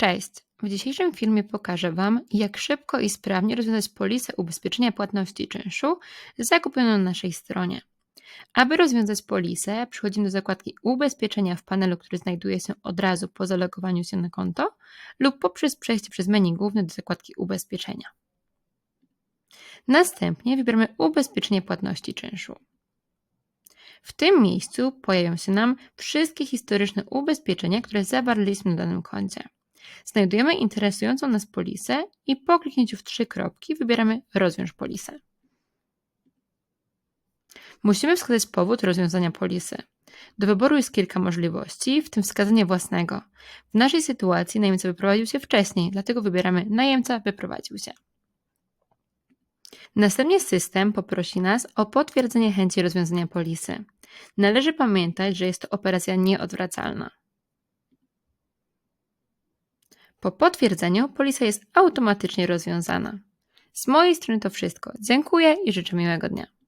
Cześć! W dzisiejszym filmie pokażę Wam, jak szybko i sprawnie rozwiązać polisę ubezpieczenia płatności czynszu zakupioną na naszej stronie. Aby rozwiązać polisę, przechodzimy do zakładki Ubezpieczenia w panelu, który znajduje się od razu po zalogowaniu się na konto lub poprzez przejście przez menu główne do zakładki Ubezpieczenia. Następnie wybieramy Ubezpieczenie płatności czynszu. W tym miejscu pojawią się nam wszystkie historyczne ubezpieczenia, które zawarliśmy na danym koncie. Znajdujemy interesującą nas polisę i po kliknięciu w trzy kropki wybieramy Rozwiąż polisę. Musimy wskazać powód rozwiązania polisy. Do wyboru jest kilka możliwości, w tym wskazanie własnego. W naszej sytuacji najemca wyprowadził się wcześniej, dlatego wybieramy Najemca wyprowadził się. Następnie system poprosi nas o potwierdzenie chęci rozwiązania polisy. Należy pamiętać, że jest to operacja nieodwracalna. Po potwierdzeniu polisa jest automatycznie rozwiązana. Z mojej strony to wszystko. Dziękuję i życzę miłego dnia.